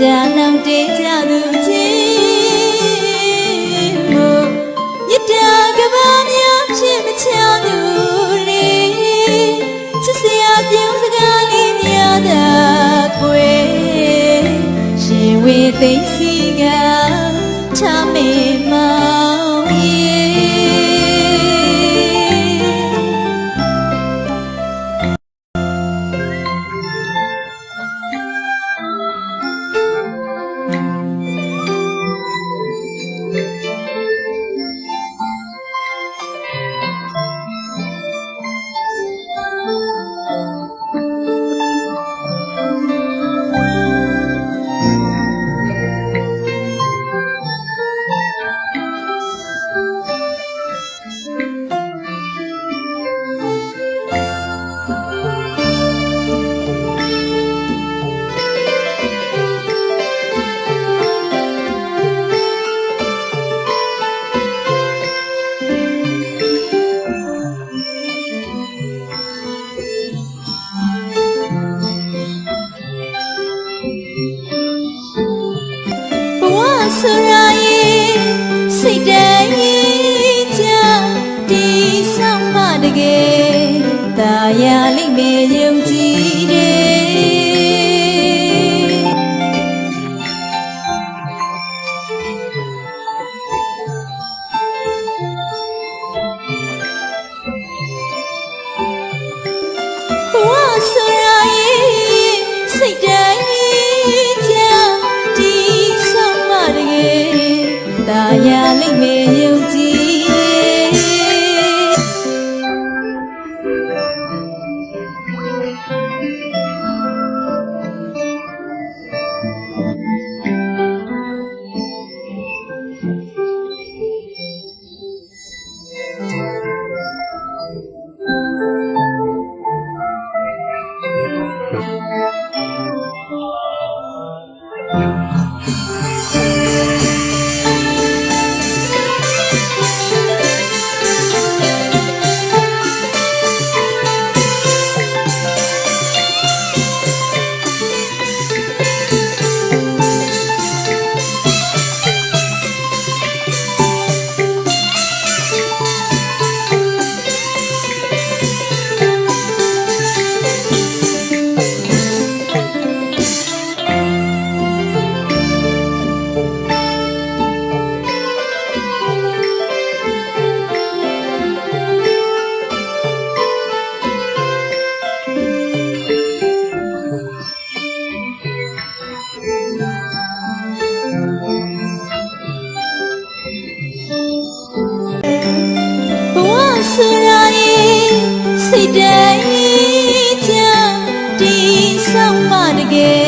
တာလောင်တေးကြသူချင်းမို့မြတ်တာကဘာများဖြစ်မချသူလေးချစ်စရာပြုံးစကားလေးများသာကွယ်ရှင်ဝေသိမ့်စီကချမေမော 呀灵没用记得。我虽然已睡得。ဆောင်မတကယ်